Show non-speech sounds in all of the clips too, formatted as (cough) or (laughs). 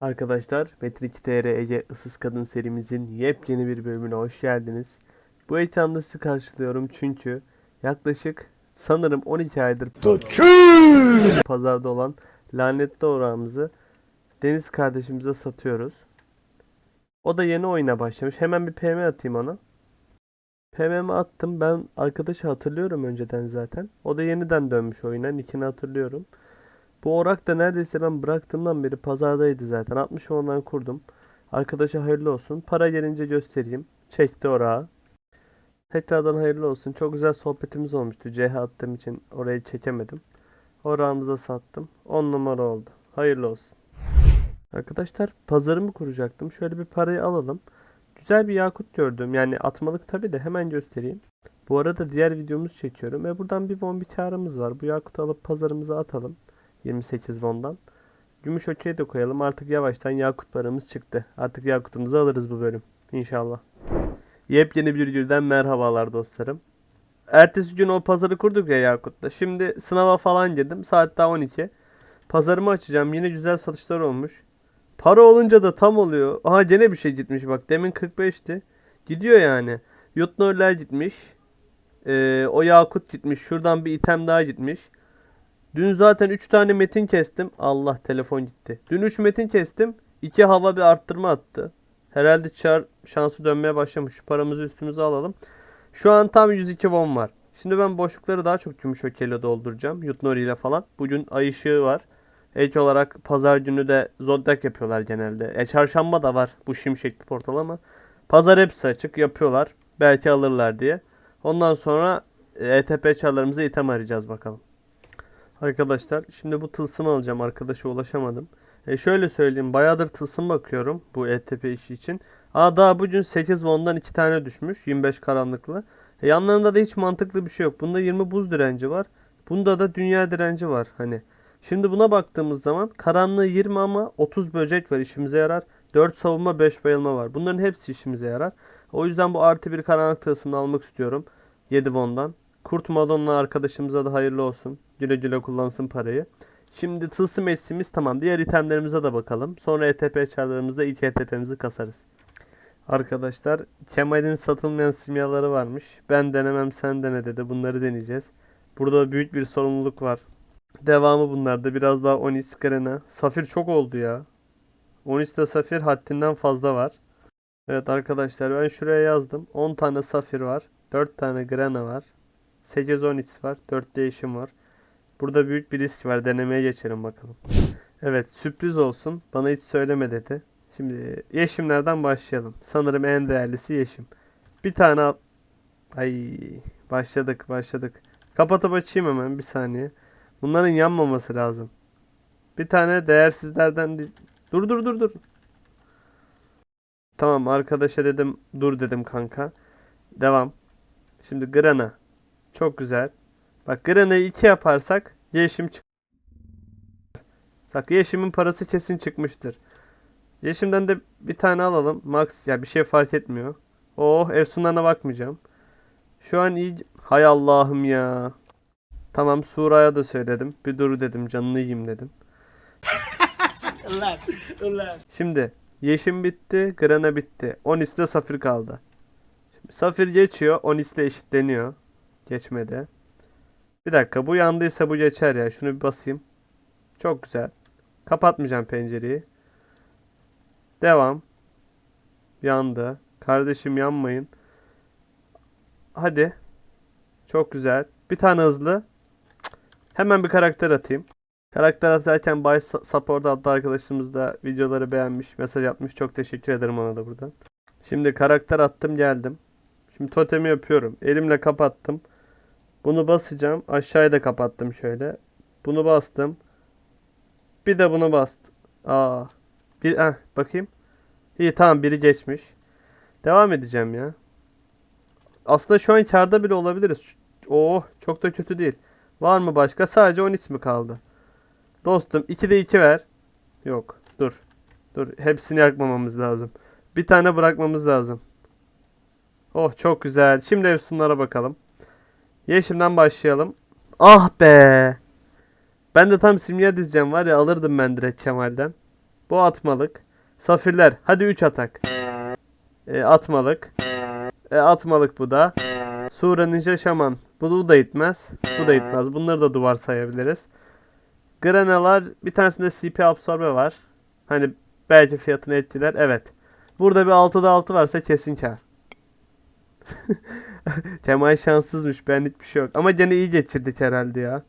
Arkadaşlar Metrik TR Ege Issız Kadın serimizin yepyeni bir bölümüne hoş geldiniz. Bu ekranda sizi karşılıyorum çünkü yaklaşık sanırım 12 aydır pazarda olan lanetli orağımızı Deniz kardeşimize satıyoruz. O da yeni oyuna başlamış. Hemen bir PM atayım ona. PM'mi attım. Ben arkadaşı hatırlıyorum önceden zaten. O da yeniden dönmüş oyuna. Nickini hatırlıyorum. Bu orak da neredeyse ben bıraktığımdan beri pazardaydı zaten. 60 ondan kurdum. Arkadaşa hayırlı olsun. Para gelince göstereyim. Çekti orağı. Tekrardan hayırlı olsun. Çok güzel sohbetimiz olmuştu. CH attığım için orayı çekemedim. Orağımıza sattım. 10 numara oldu. Hayırlı olsun. Arkadaşlar pazarımı kuracaktım. Şöyle bir parayı alalım. Güzel bir yakut gördüm. Yani atmalık tabi de hemen göstereyim. Bu arada diğer videomuzu çekiyorum. Ve buradan bir bir karımız var. Bu yakutu alıp pazarımıza atalım. 28 won'dan. Gümüş okey de koyalım. Artık yavaştan yakut paramız çıktı. Artık yakutumuzu alırız bu bölüm. İnşallah. Yepyeni bir günden merhabalar dostlarım. Ertesi gün o pazarı kurduk ya Yakut'ta. Şimdi sınava falan girdim. Saat daha 12. Pazarımı açacağım. Yine güzel satışlar olmuş. Para olunca da tam oluyor. Aha gene bir şey gitmiş bak. Demin 45'ti. Gidiyor yani. Yutnorlar gitmiş. Ee, o Yakut gitmiş. Şuradan bir item daha gitmiş. Dün zaten 3 tane metin kestim. Allah telefon gitti. Dün 3 metin kestim. 2 hava bir arttırma attı. Herhalde çar şansı dönmeye başlamış. Şu paramızı üstümüze alalım. Şu an tam 102 won var. Şimdi ben boşlukları daha çok gümüş ökeyle dolduracağım. Yutnori ile falan. Bugün ay ışığı var. Ek olarak pazar günü de Zodiac yapıyorlar genelde. E çarşamba da var bu şimşekli portal ama. Pazar hepsi açık yapıyorlar. Belki alırlar diye. Ondan sonra e, ETP çarlarımıza item arayacağız bakalım. Arkadaşlar şimdi bu tılsımı alacağım. Arkadaşa ulaşamadım. E şöyle söyleyeyim. Bayağıdır tılsım bakıyorum bu ETP işi için. Aa daha bugün 8 won'dan 2 tane düşmüş. 25 karanlıklı. E yanlarında da hiç mantıklı bir şey yok. Bunda 20 buz direnci var. Bunda da dünya direnci var. Hani Şimdi buna baktığımız zaman karanlığı 20 ama 30 böcek var işimize yarar. 4 savunma 5 bayılma var. Bunların hepsi işimize yarar. O yüzden bu artı bir karanlık tılsımını almak istiyorum. 7 won'dan. Kurt Madonna arkadaşımıza da hayırlı olsun. Güle güle kullansın parayı. Şimdi tılsım eşsimiz tamam. Diğer itemlerimize de bakalım. Sonra ETP çarlarımızda ilk ETP'mizi kasarız. Arkadaşlar Kemal'in satılmayan simyaları varmış. Ben denemem sen dene dedi. Bunları deneyeceğiz. Burada büyük bir sorumluluk var. Devamı bunlarda. Biraz daha Onis Garena. Safir çok oldu ya. Onis'te Safir haddinden fazla var. Evet arkadaşlar ben şuraya yazdım. 10 tane Safir var. 4 tane Grena var. 8 Onis var. 4 değişim var. Burada büyük bir risk var. Denemeye geçelim bakalım. Evet sürpriz olsun. Bana hiç söyleme dedi. Şimdi yeşimlerden başlayalım. Sanırım en değerlisi yeşim. Bir tane al. Ay başladık başladık. Kapatıp açayım hemen bir saniye. Bunların yanmaması lazım. Bir tane değersizlerden dur dur dur dur. Tamam arkadaşa dedim dur dedim kanka. Devam. Şimdi Grana. Çok güzel. Bak Grana'yı 2 yaparsak Yeşim çık. Bak Yeşim'in parası kesin çıkmıştır. Yeşim'den de bir tane alalım. Max ya bir şey fark etmiyor. Oh Efsunlarına bakmayacağım. Şu an iyi. Hay Allah'ım ya. Tamam Sura'ya da söyledim. Bir dur dedim canını yiyeyim dedim. (laughs) Şimdi Yeşim bitti. Grana bitti. Onis'te Safir kaldı. Şimdi Safir geçiyor. Onis'le eşitleniyor. Geçmedi. Bir dakika bu yandıysa bu geçer ya. Şunu bir basayım. Çok güzel. Kapatmayacağım pencereyi. Devam. Yandı. Kardeşim yanmayın. Hadi. Çok güzel. Bir tane hızlı. Hemen bir karakter atayım. Karakter atarken Bay Support adlı arkadaşımız da videoları beğenmiş, mesaj atmış. Çok teşekkür ederim ona da buradan. Şimdi karakter attım geldim. Şimdi totemi yapıyorum. Elimle kapattım. Bunu basacağım. Aşağıya da kapattım şöyle. Bunu bastım. Bir de bunu bastım. Aa. Bir eh, bakayım. İyi tamam biri geçmiş. Devam edeceğim ya. Aslında şu an karda bile olabiliriz. Oh çok da kötü değil. Var mı başka? Sadece 13 mi kaldı? Dostum 2'de 2 ver. Yok. Dur. Dur. Hepsini yakmamamız lazım. Bir tane bırakmamız lazım. Oh çok güzel. Şimdi efsunlara bakalım. Yeşimden başlayalım. Ah be. Ben de tam simya dizeceğim var ya alırdım ben direkt Kemal'den. Bu atmalık. Safirler. Hadi 3 atak. E, atmalık. E, atmalık bu da. Sura Ninja Şaman. Bu da itmez. Bu da itmez. Bunları da duvar sayabiliriz. Granalar bir tanesinde CP absorbe var. Hani belki fiyatını ettiler. Evet. Burada bir 6'da 6 varsa kesin kar. (laughs) (laughs) Kemal şanssızmış. Ben hiçbir şey yok. Ama gene iyi geçirdik herhalde ya.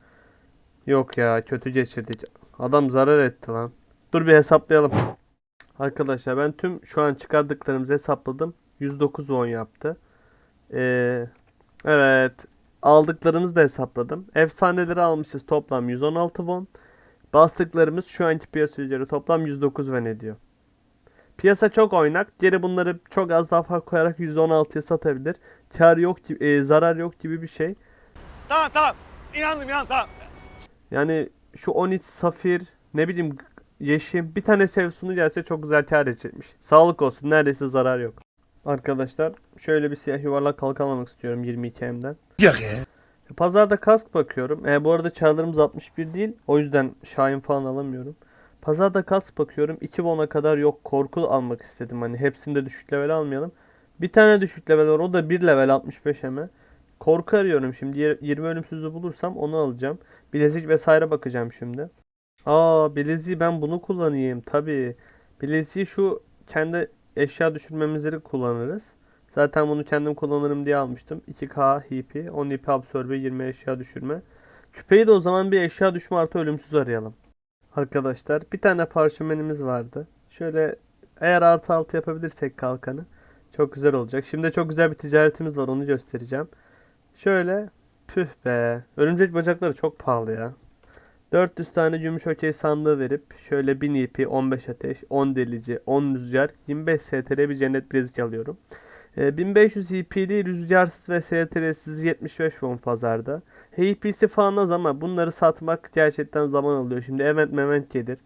Yok ya kötü geçirdik. Adam zarar etti lan. Dur bir hesaplayalım. Arkadaşlar ben tüm şu an çıkardıklarımızı hesapladım. 109 won yaptı. Ee, evet. Aldıklarımızı da hesapladım. Efsaneleri almışız toplam 116 won. Bastıklarımız şu anki piyasa ücreti toplam 109 won ediyor. Piyasa çok oynak. Geri bunları çok az daha fark koyarak 116'ya satabilir. Kar yok gibi, e, zarar yok gibi bir şey. Tamam tamam. İnandım inan tamam. Yani şu 13 safir ne bileyim yeşim bir tane sevsunu gelse çok güzel kar edecekmiş. Sağlık olsun neredeyse zarar yok. Arkadaşlar şöyle bir siyah yuvarlak kalkan almak istiyorum 22M'den. Yok ya. Pazarda kask bakıyorum. E, bu arada çarlarımız 61 değil. O yüzden Şahin falan alamıyorum. Pazarda kask bakıyorum. 2 won'a kadar yok. Korku almak istedim. Hani hepsinde düşük level almayalım. Bir tane düşük level var. O da 1 level 65 eme. Korku arıyorum şimdi. Yer- 20 ölümsüzlüğü bulursam onu alacağım. Bilezik vesaire bakacağım şimdi. Aa bileziği ben bunu kullanayım. Tabii. Bileziği şu kendi eşya düşürmemizleri kullanırız. Zaten bunu kendim kullanırım diye almıştım. 2K HP, 10 HP absorbe, 20 eşya düşürme. Küpeyi de o zaman bir eşya düşme artı ölümsüz arayalım. Arkadaşlar bir tane parşömenimiz vardı. Şöyle eğer artı altı yapabilirsek kalkanı çok güzel olacak. Şimdi çok güzel bir ticaretimiz var onu göstereceğim. Şöyle püh be. Örümcek bacakları çok pahalı ya. 400 tane gümüş okey sandığı verip şöyle 1000 EP, 15 ateş, 10 delici, 10 rüzgar, 25 STR bir cennet bilezik alıyorum. Ee, 1500 EP'li rüzgarsız ve STR'siz 75 won pazarda. HP'si falan az ama bunları satmak gerçekten zaman alıyor. Şimdi event mevent gelir.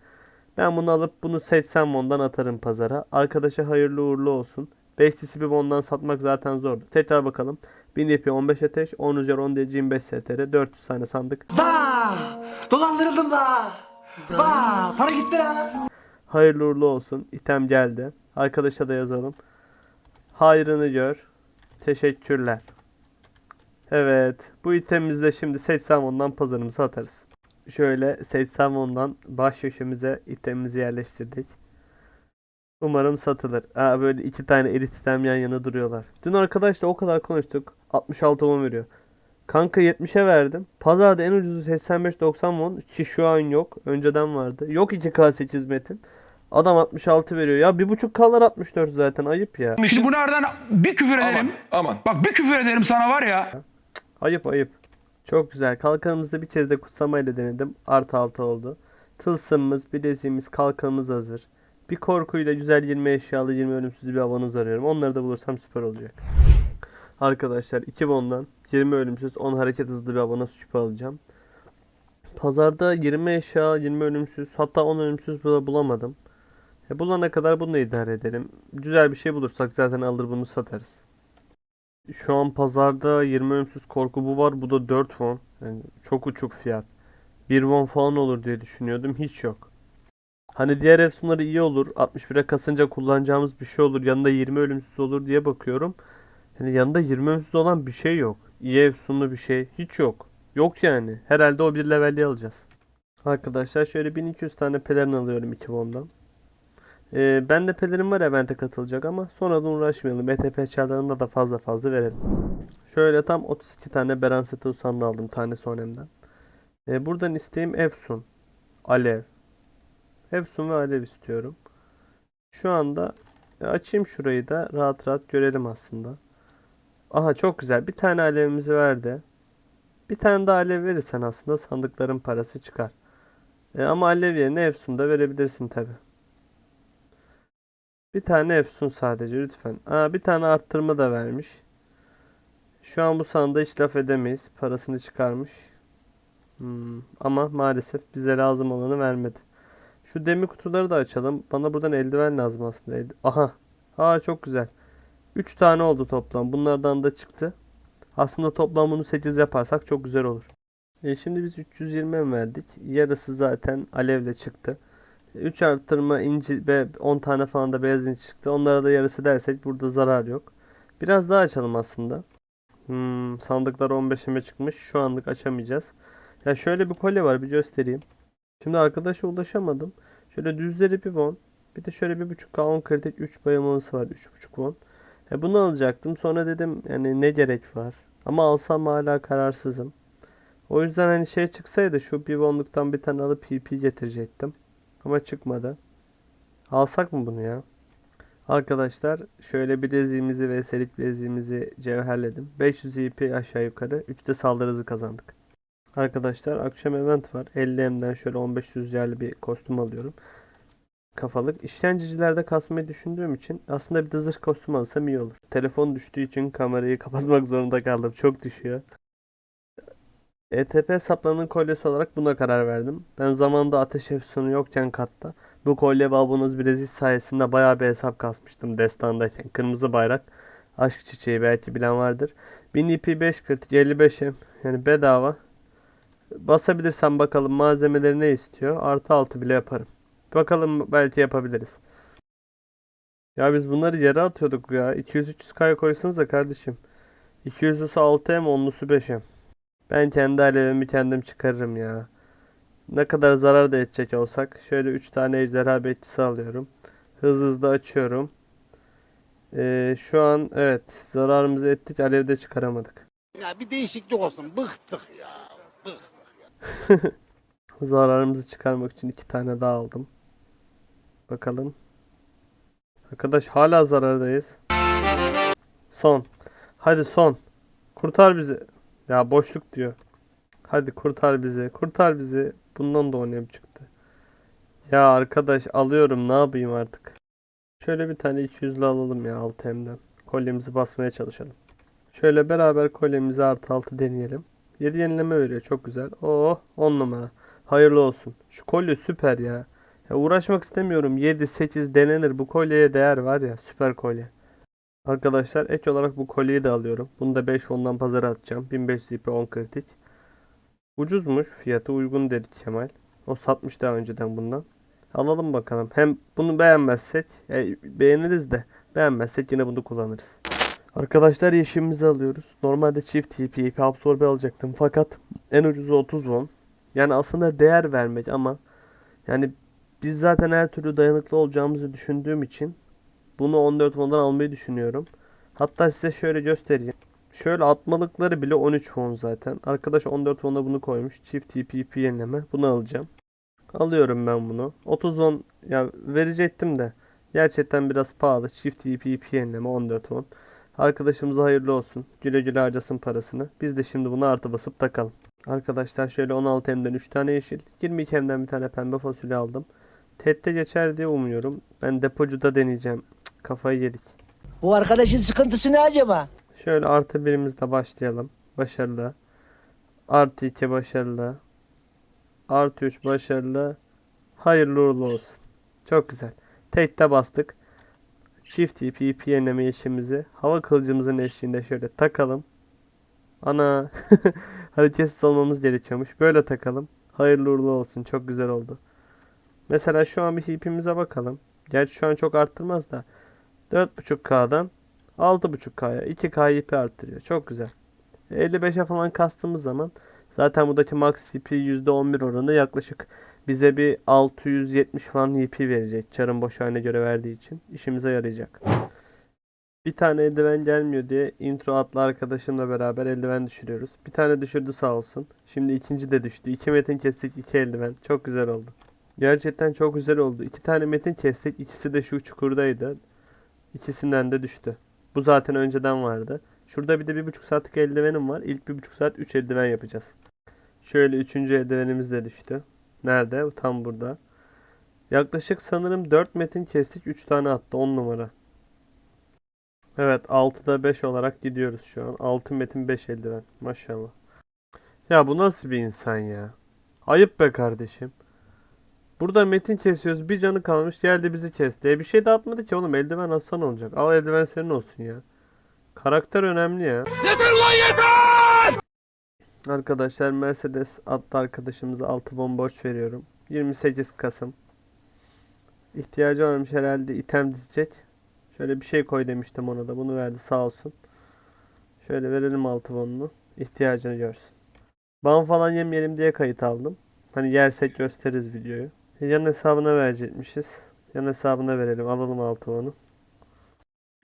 Ben bunu alıp bunu 80 won'dan atarım pazara. Arkadaşa hayırlı uğurlu olsun. 5 CCP won'dan satmak zaten zordu. Tekrar bakalım. 1000 EP 15 ateş, 10 rüzgar 10 delici 25 STR, 400 tane sandık. Vah! Dolandırıldım da. Vah! Para gitti la. Hayırlı uğurlu olsun. İtem geldi. Arkadaşa da yazalım. Hayrını gör. Teşekkürler. Evet. Bu itemimizde şimdi 80 won'dan pazarımıza atarız. Şöyle 80 won'dan baş köşemize itemimizi yerleştirdik. Umarım satılır. Aa, böyle iki tane elit item yan yana duruyorlar. Dün arkadaşla o kadar konuştuk. 66 won veriyor. Kanka 70'e verdim. Pazarda en ucuzu 85-90 won ki şu an yok. Önceden vardı. Yok 2K8 metin. Adam 66 veriyor. Ya 1.5K'lar 64 zaten ayıp ya. Şimdi bu nereden bir küfür ederim. Aman aman. Bak bir küfür ederim sana var ya. Ayıp ayıp. Çok güzel. Kalkanımızda bir kez de kutsamayla denedim. Artı 6 oldu. Tılsımımız, bileziğimiz, kalkanımız hazır. Bir korkuyla güzel 20 eşyalı 20 ölümsüz bir havanız arıyorum. Onları da bulursam süper olacak. Arkadaşlar 2 bondan 20 ölümsüz 10 hareket hızlı bir havana süper alacağım. Pazarda 20 eşya 20 ölümsüz hatta 10 ölümsüz bulamadım. E bulana kadar bunu da idare edelim. Güzel bir şey bulursak zaten alır bunu satarız. Şu an pazarda 20 ölümsüz korku bu var. Bu da 4 won. Yani çok uçuk fiyat. 1 won falan olur diye düşünüyordum. Hiç yok. Hani diğer efsunları iyi olur. 61'e kasınca kullanacağımız bir şey olur. Yanında 20 ölümsüz olur diye bakıyorum. Yani yanında 20 ölümsüz olan bir şey yok. İyi efsunlu bir şey. Hiç yok. Yok yani. Herhalde o bir levelli alacağız. Arkadaşlar şöyle 1200 tane pelerin alıyorum 2 won'dan. Ee, ben de pelerin var evente katılacak ama sonradan uğraşmayalım. ETP çarlarında da fazla fazla verelim. Şöyle tam 32 tane Beren Setu sandığı aldım tane sonemden. Ee, buradan isteğim Efsun, Alev. Efsun ve Alev istiyorum. Şu anda e, açayım şurayı da rahat rahat görelim aslında. Aha çok güzel. Bir tane alevimizi verdi. Bir tane daha alev verirsen aslında sandıkların parası çıkar. E, ama alev yerine Efsun da verebilirsin tabi. Bir tane Efsun sadece lütfen. Aa, bir tane arttırma da vermiş. Şu an bu sandığa hiç laf edemeyiz. Parasını çıkarmış. Hmm, ama maalesef bize lazım olanı vermedi. Şu demir kutuları da açalım. Bana buradan eldiven lazım aslında. Aha. Aa çok güzel. 3 tane oldu toplam. Bunlardan da çıktı. Aslında toplam bunu 8 yaparsak çok güzel olur. E şimdi biz 320 mi verdik? Yarısı zaten alevle çıktı. 3 arttırma inci ve 10 tane falan da beyaz inci çıktı. Onlara da yarısı dersek burada zarar yok. Biraz daha açalım aslında. Hmm, sandıklar 15'ime çıkmış. Şu anlık açamayacağız. Ya şöyle bir kolye var bir göstereyim. Şimdi arkadaşa ulaşamadım. Şöyle düzleri bir won. Bir de şöyle bir buçuk k 10 kritik 3 bayılması var. 3.5 won. E bunu alacaktım. Sonra dedim yani ne gerek var. Ama alsam hala kararsızım. O yüzden hani şey çıksaydı şu bir wonluktan bir tane alıp PP getirecektim. Ama çıkmadı. Alsak mı bunu ya? Arkadaşlar şöyle bileziğimizi ve selik bileziğimizi cevherledim. 500 EP aşağı yukarı. 3 de saldırı hızı kazandık. Arkadaşlar akşam event var. 50M'den şöyle 15 rüzgarlı bir kostüm alıyorum. Kafalık. İşkencecilerde kasmayı düşündüğüm için aslında bir de zırh kostüm alsam iyi olur. Telefon düştüğü için kamerayı (laughs) kapatmak zorunda kaldım. Çok düşüyor. ETP saplarının kolyesi olarak buna karar verdim. Ben zamanında ateş efsunü yokken katta bu kolye ve abonoz sayesinde bayağı bir hesap kasmıştım destandayken. Kırmızı bayrak, aşk çiçeği belki bilen vardır. 1000 IP 5 kritik 55'im yani bedava. Basabilirsem bakalım malzemeleri ne istiyor. Artı 6 bile yaparım. Bakalım belki yapabiliriz. Ya biz bunları yere atıyorduk ya. 200-300K'ya koysanız da kardeşim. 200'lüsü 6M 10'lusu 5M. Ben kendi alevimi kendim çıkarırım ya. Ne kadar zarar da edecek olsak. Şöyle 3 tane ejderha bekçisi alıyorum. Hızlı hızlı açıyorum. Ee, şu an evet zararımızı ettik alevde çıkaramadık. Ya bir değişiklik olsun. Bıktık ya. Bıktık. (laughs) Zararımızı çıkarmak için iki tane daha aldım. Bakalım. Arkadaş hala zarardayız. Son. Hadi son. Kurtar bizi. Ya boşluk diyor. Hadi kurtar bizi. Kurtar bizi. Bundan da oynayıp çıktı. Ya arkadaş alıyorum ne yapayım artık. Şöyle bir tane 200'lü alalım ya 6M'den. Kolyemizi basmaya çalışalım. Şöyle beraber kolyemizi artı altı deneyelim. 7 yenileme veriyor çok güzel. Oh 10 numara. Hayırlı olsun. Şu kolye süper ya. Ya uğraşmak istemiyorum. 7 8 denenir. Bu kolyeye değer var ya. Süper kolye. Arkadaşlar ek olarak bu kolyeyi de alıyorum. Bunu da 5 ondan pazara atacağım. 1500 IP 10 kritik. Ucuzmuş. Fiyatı uygun dedi Kemal. O satmış daha önceden bundan. Alalım bakalım. Hem bunu beğenmezsek e, beğeniriz de beğenmezsek yine bunu kullanırız. Arkadaşlar yeşilimizi alıyoruz. Normalde çift TP, IP absorbe alacaktım fakat en ucuzu 30 won. Yani aslında değer vermek ama yani biz zaten her türlü dayanıklı olacağımızı düşündüğüm için bunu 14 won'dan almayı düşünüyorum. Hatta size şöyle göstereyim. Şöyle atmalıkları bile 13 won zaten. Arkadaş 14 won'a bunu koymuş. Çift TP, IP yenileme. Bunu alacağım. Alıyorum ben bunu. 30 won ya verecektim de gerçekten biraz pahalı. Çift TP, IP yenileme 14 won. Arkadaşımıza hayırlı olsun. Güle güle harcasın parasını. Biz de şimdi bunu artı basıp takalım. Arkadaşlar şöyle 16 M'den 3 tane yeşil. 22 M'den bir tane pembe fasulye aldım. TET'te geçer diye umuyorum. Ben depocuda deneyeceğim. Cık, kafayı yedik. Bu arkadaşın sıkıntısı ne acaba? Şöyle artı birimizle başlayalım. Başarılı. Artı 2 başarılı. Artı 3 başarılı. Hayırlı uğurlu olsun. Çok güzel. Tekte bastık. Çift TP, IP yenileme işimizi hava kılıcımızın eşliğinde şöyle takalım. Ana (laughs) hareketsiz almamız gerekiyormuş. Böyle takalım. Hayırlı uğurlu olsun. Çok güzel oldu. Mesela şu an bir hipimize bakalım. Gerçi şu an çok arttırmaz da 4.5K'dan 6.5K'ya 2K ip arttırıyor. Çok güzel. 55'e falan kastığımız zaman zaten buradaki max ip %11 oranı yaklaşık bize bir 670 falan ip verecek. Çarın boş haline göre verdiği için. işimize yarayacak. Bir tane eldiven gelmiyor diye intro atlı arkadaşımla beraber eldiven düşürüyoruz. Bir tane düşürdü sağ olsun. Şimdi ikinci de düştü. İki metin kestik iki eldiven. Çok güzel oldu. Gerçekten çok güzel oldu. İki tane metin kestik. İkisi de şu çukurdaydı. İkisinden de düştü. Bu zaten önceden vardı. Şurada bir de bir buçuk saatlik eldivenim var. İlk bir buçuk saat 3 eldiven yapacağız. Şöyle üçüncü eldivenimiz de düştü. Nerede? Tam burada. Yaklaşık sanırım 4 metin kestik. 3 tane attı. 10 numara. Evet 6'da 5 olarak gidiyoruz şu an. 6 metin 5 eldiven. Maşallah. Ya bu nasıl bir insan ya? Ayıp be kardeşim. Burada metin kesiyoruz. Bir canı kalmış geldi bizi kesti. E bir şey de atmadı ki oğlum. Eldiven atsan olacak. Al eldiven senin olsun ya. Karakter önemli ya. Yeter lan yeter! Arkadaşlar Mercedes adlı arkadaşımıza 6 won borç veriyorum. 28 Kasım. İhtiyacı varmış herhalde item dizecek. Şöyle bir şey koy demiştim ona da. Bunu verdi sağ olsun. Şöyle verelim altı won'unu. İhtiyacını görsün. Ban falan yemeyelim diye kayıt aldım. Hani yersek gösteririz videoyu. Yan hesabına verecekmişiz. Yan hesabına verelim. Alalım altı won'u.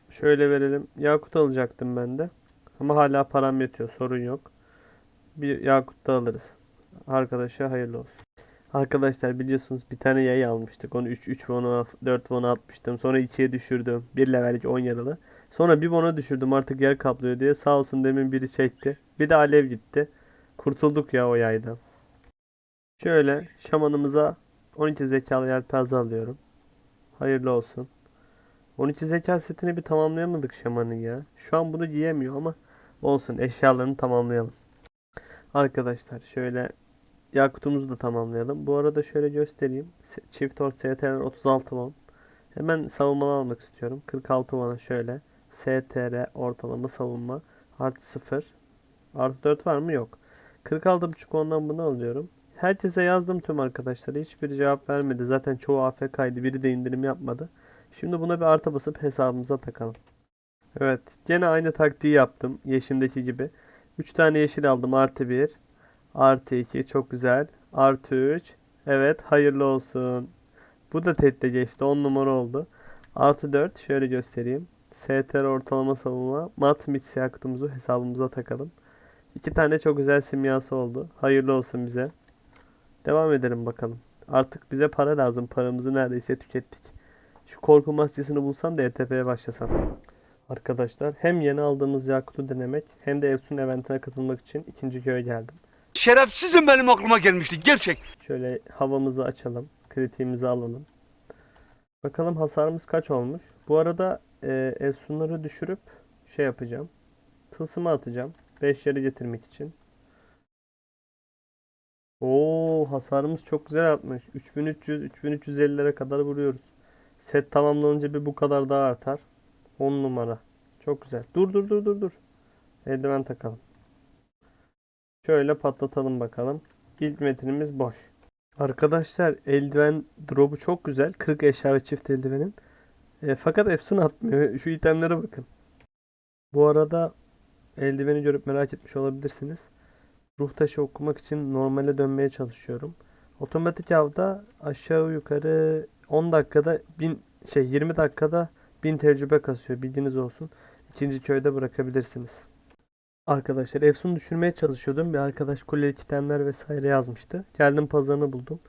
Şöyle verelim. Yakut alacaktım ben de. Ama hala param yetiyor. Sorun yok. Bir Yakut da alırız. Arkadaşa hayırlı olsun. Arkadaşlar biliyorsunuz bir tane yay almıştık. Onu 3 3 won'a 4 won'a atmıştım. Sonra 2'ye düşürdüm. 1 levellik 10 yaralı. Sonra bir won'a düşürdüm artık yer kaplıyor diye. Sağ olsun demin biri çekti. Bir de alev gitti. Kurtulduk ya o yaydan. Şöyle şamanımıza 12 zekalı yelpaze alıyorum. Hayırlı olsun. 12 zeka setini bir tamamlayamadık şamanın ya. Şu an bunu giyemiyor ama olsun eşyalarını tamamlayalım. Arkadaşlar şöyle Yakutumuzu da tamamlayalım. Bu arada şöyle göstereyim. Çift ort STR 36 won. Hemen savunmalı almak istiyorum. 46 won'a şöyle. STR ortalama savunma. Artı 0. Artı 4 var mı? Yok. 46.5 won'dan bunu alıyorum. Herkese yazdım tüm arkadaşlara. Hiçbir cevap vermedi. Zaten çoğu AFK'ydı. Biri de indirim yapmadı. Şimdi buna bir artı basıp hesabımıza takalım. Evet. Gene aynı taktiği yaptım. Yeşimdeki gibi. 3 tane yeşil aldım. Artı 1. Artı 2 çok güzel. Artı 3. Evet hayırlı olsun. Bu da tette geçti. 10 numara oldu. Artı 4 şöyle göstereyim. STR ortalama savunma. Mat mit yakıtımızı hesabımıza takalım. İki tane çok güzel simyası oldu. Hayırlı olsun bize. Devam edelim bakalım. Artık bize para lazım. Paramızı neredeyse tükettik. Şu korku maskesini bulsam da ETP'ye başlasam. Arkadaşlar hem yeni aldığımız Yakut'u denemek hem de Efsun eventine katılmak için ikinci köye geldim. Şerefsizim benim aklıma gelmişti gerçek. Şöyle havamızı açalım. Kritiğimizi alalım. Bakalım hasarımız kaç olmuş. Bu arada e, efsunları düşürüp şey yapacağım. Tılsımı atacağım. 5 yere getirmek için. Oo hasarımız çok güzel artmış. 3300 3350'lere kadar vuruyoruz. Set tamamlanınca bir bu kadar daha artar. 10 numara. Çok güzel. Dur dur dur dur dur. Eldiven takalım. Şöyle patlatalım bakalım. İlk metinimiz boş. Arkadaşlar eldiven drop'u çok güzel. 40 eşya çift eldivenin. E, fakat Efsun atmıyor. (laughs) Şu itemlere bakın. Bu arada eldiveni görüp merak etmiş olabilirsiniz. Ruh taşı okumak için normale dönmeye çalışıyorum. Otomatik avda aşağı yukarı 10 dakikada 1000 şey 20 dakikada 1000 tecrübe kasıyor. Bilginiz olsun. İkinci köyde bırakabilirsiniz. Arkadaşlar Efsun düşürmeye çalışıyordum. Bir arkadaş kule itemler vesaire yazmıştı. Geldim pazarını buldum.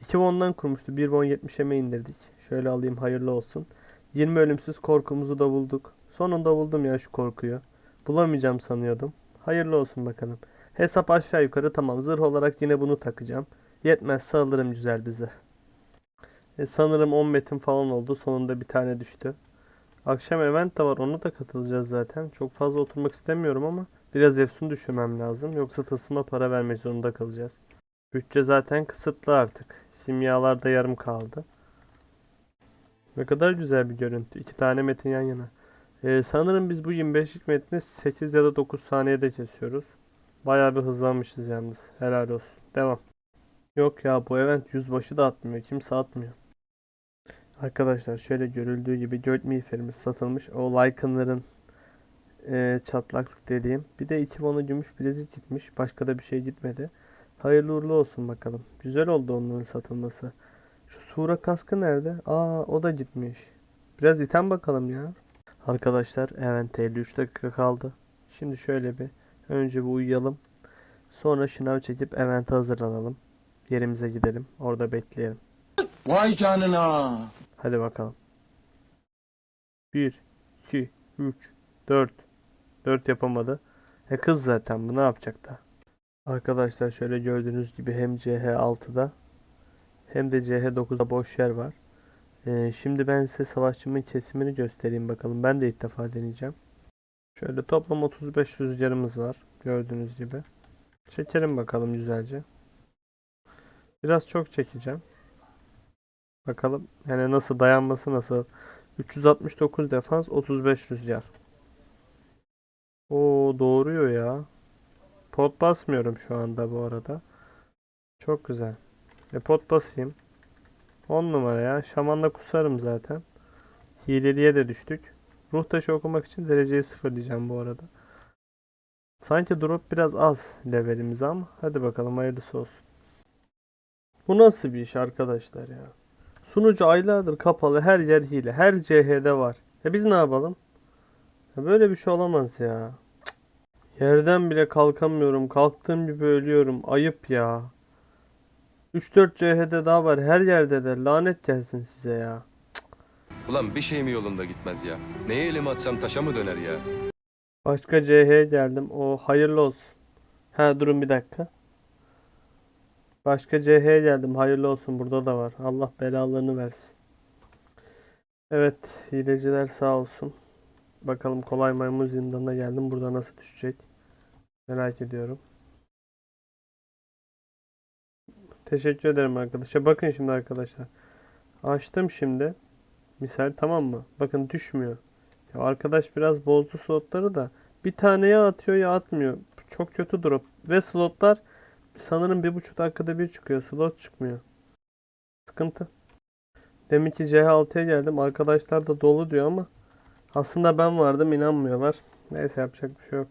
2 won'dan kurmuştu. 1 won 70'e indirdik. Şöyle alayım hayırlı olsun. 20 ölümsüz korkumuzu da bulduk. Sonunda buldum ya şu korkuyu. Bulamayacağım sanıyordum. Hayırlı olsun bakalım. Hesap aşağı yukarı tamam. Zırh olarak yine bunu takacağım. Yetmezse alırım güzel bize. E, sanırım 10 metin falan oldu. Sonunda bir tane düştü. Akşam event de var. Ona da katılacağız zaten. Çok fazla oturmak istemiyorum ama biraz efsun düşürmem lazım. Yoksa tasıma para vermek zorunda kalacağız. Bütçe zaten kısıtlı artık. Simyalar da yarım kaldı. Ne kadar güzel bir görüntü. İki tane metin yan yana. Ee, sanırım biz bu 25'lik metni 8 ya da 9 saniyede kesiyoruz. Bayağı bir hızlanmışız yalnız. Helal olsun. Devam. Yok ya bu event yüzbaşı da atmıyor. Kimse atmıyor. Arkadaşlar şöyle görüldüğü gibi göt miğferimiz satılmış. O Lycan'ların e, çatlaklık dediğim. Bir de iki bona gümüş bilezik gitmiş. Başka da bir şey gitmedi. Hayırlı uğurlu olsun bakalım. Güzel oldu onların satılması. Şu Sura kaskı nerede? Aa o da gitmiş. Biraz item bakalım ya. Arkadaşlar event 53 dakika kaldı. Şimdi şöyle bir önce bir uyuyalım. Sonra şınav çekip evente hazırlanalım. Yerimize gidelim. Orada bekleyelim. Vay canına. Hadi bakalım. 1, 2, 3, 4. 4 yapamadı. E kız zaten bu ne yapacak da? Arkadaşlar şöyle gördüğünüz gibi hem CH6'da hem de CH9'da boş yer var. Ee, şimdi ben size savaşçımın kesimini göstereyim bakalım. Ben de ilk defa deneyeceğim. Şöyle toplam 35 rüzgarımız var. Gördüğünüz gibi. Çekelim bakalım güzelce. Biraz çok çekeceğim. Bakalım yani nasıl dayanması nasıl. 369 defans 35 rüzgar. O doğuruyor ya. Pot basmıyorum şu anda bu arada. Çok güzel. E pot basayım. 10 numara ya. Şamanla kusarım zaten. Hileliye de düştük. Ruh taşı okumak için dereceyi sıfırlayacağım bu arada. Sanki drop biraz az levelimiz ama hadi bakalım hayırlısı olsun. Bu nasıl bir iş arkadaşlar ya? Sunucu aylardır kapalı her yer hile. Her CH'de var. E biz ne yapalım? Ya böyle bir şey olamaz ya. Cık. Yerden bile kalkamıyorum. Kalktığım gibi ölüyorum. Ayıp ya. 3-4 CH'de daha var. Her yerde de lanet gelsin size ya. Ulan bir şey mi yolunda gitmez ya? Neye elimi atsam taşa mı döner ya? Başka CH'ye geldim. O hayırlı olsun. Ha durun bir dakika. Başka CH'ye geldim. Hayırlı olsun. Burada da var. Allah belalarını versin. Evet. Hileciler sağ olsun. Bakalım kolay maymun zindanına geldim. Burada nasıl düşecek? Merak ediyorum. Teşekkür ederim arkadaşlar. Bakın şimdi arkadaşlar. Açtım şimdi. Misal tamam mı? Bakın düşmüyor. Ya arkadaş biraz bozdu slotları da. Bir tane ya atıyor ya atmıyor. Çok kötü drop. Ve slotlar sanırım bir buçuk dakikada bir çıkıyor. Slot çıkmıyor. Sıkıntı. Demin ki CH6'ya geldim. Arkadaşlar da dolu diyor ama aslında ben vardım inanmıyorlar. Neyse yapacak bir şey yok.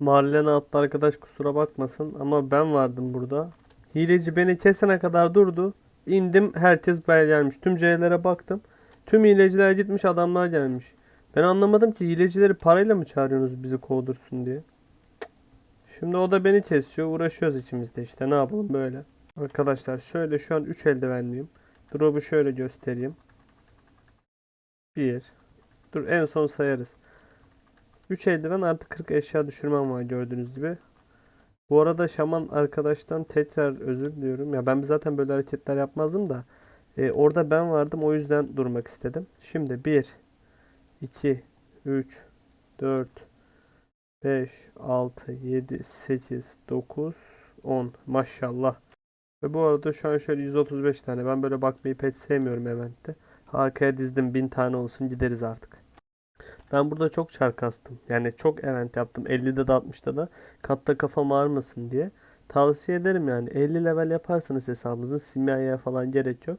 Mahallene attı arkadaş kusura bakmasın ama ben vardım burada. Hileci beni kesene kadar durdu. İndim herkes ben gelmiş. Tüm C'lere baktım. Tüm hileciler gitmiş adamlar gelmiş. Ben anlamadım ki hilecileri parayla mı çağırıyorsunuz bizi kovdursun diye. Şimdi o da beni kesiyor. Uğraşıyoruz ikimiz de işte. Ne yapalım böyle. Arkadaşlar şöyle şu an 3 eldivenliyim. Drop'u şöyle göstereyim. 1 Dur en son sayarız. 3 eldiven artı 40 eşya düşürmem var gördüğünüz gibi. Bu arada şaman arkadaştan tekrar özür diliyorum. Ya ben zaten böyle hareketler yapmazdım da. e, orada ben vardım o yüzden durmak istedim. Şimdi 1 2 3 4 5 6 7 8 9 10 maşallah. Ve bu arada şu an şöyle 135 tane. Ben böyle bakmayı pek sevmiyorum eventte. Arkaya dizdim 1000 tane olsun gideriz artık. Ben burada çok çar kastım. Yani çok event yaptım. 50'de de 60'da da. Katta kafam ağrımasın diye. Tavsiye ederim yani. 50 level yaparsanız hesabınızın simyaya falan gerek yok.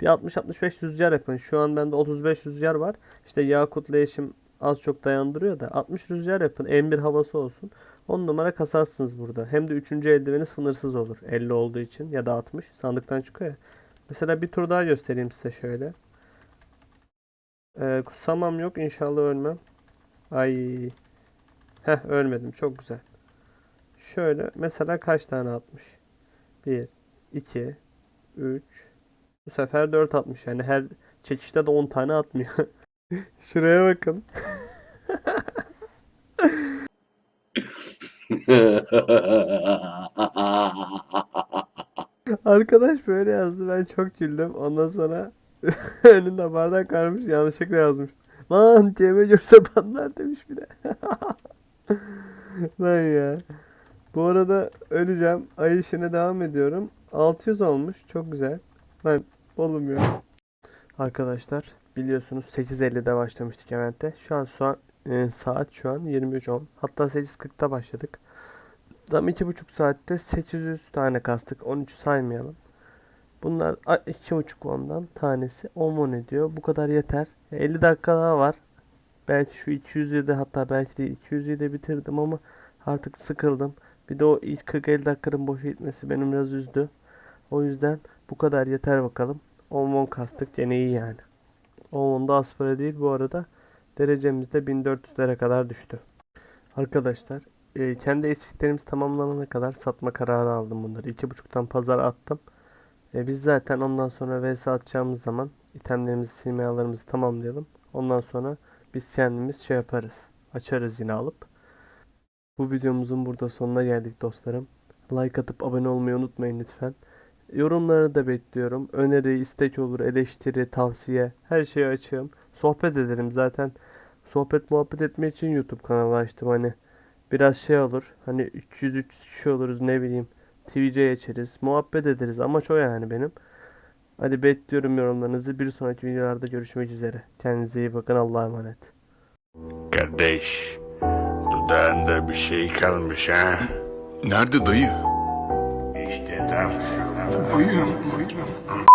Bir 60-65 rüzgar yapın. Şu an bende 35 rüzgar var. İşte Yakut'la eşim az çok dayandırıyor da 60 rüzgar yapın. M1 havası olsun. 10 numara kasarsınız burada. Hem de 3. eldiveni sınırsız olur. 50 olduğu için ya da 60. Sandıktan çıkıyor ya. Mesela bir tur daha göstereyim size şöyle. Ee, kusamam yok. İnşallah ölmem. Ay. Heh ölmedim. Çok güzel. Şöyle mesela kaç tane atmış? 1, 2, 3. Bu sefer 4 atmış. Yani her çekişte de 10 tane atmıyor. (laughs) Şuraya bakın. (laughs) Arkadaş böyle yazdı. Ben çok güldüm. Ondan sonra (laughs) önünde bardak varmış. Yanlışlıkla yazmış. Lan Cem'e görse banlar demiş bir de. (laughs) Lan ya. Bu arada öleceğim. Ay işine devam ediyorum. 600 olmuş. Çok güzel. Lan oğlum ya. Arkadaşlar biliyorsunuz 8.50'de başlamıştık evente. Şu an şu an e, saat şu an 23.10. Hatta 8.40'da başladık. Tam 2.5 saatte 800 tane kastık. 13 saymayalım. Bunlar a- 2.5 ondan tanesi 10 won ediyor. Bu kadar yeter. 50 dakika daha var. Belki şu 200'ü de hatta belki de 200'ü de bitirdim ama artık sıkıldım. Bir de o ilk 40-50 dakikanın boşa gitmesi benim biraz üzdü. O yüzden bu kadar yeter bakalım. 10 won kastık gene iyi yani. 10 won da az para değil bu arada. Derecemiz de 1400'lere kadar düştü. Arkadaşlar e, kendi eksiklerimiz tamamlanana kadar satma kararı aldım bunları. 2.5'tan pazar attım. E, biz zaten ondan sonra vs atacağımız zaman itemlerimizi, simyalarımızı tamamlayalım. Ondan sonra biz kendimiz şey yaparız. Açarız yine alıp. Bu videomuzun burada sonuna geldik dostlarım. Like atıp abone olmayı unutmayın lütfen. Yorumları da bekliyorum. Öneri, istek olur, eleştiri, tavsiye her şeye açığım. Sohbet edelim zaten. Sohbet muhabbet etmek için YouTube kanalı açtım hani. Biraz şey olur. Hani 200-300 kişi oluruz ne bileyim. TVC açarız. Muhabbet ederiz. Amaç o yani benim. Hadi bekliyorum yorumlarınızı. Bir sonraki videolarda görüşmek üzere. Kendinize iyi bakın. Allah'a emanet. Kardeş, dudağında bir şey kalmış ha? Nerede dayı? İşte tam şurada. Dayı, dayı.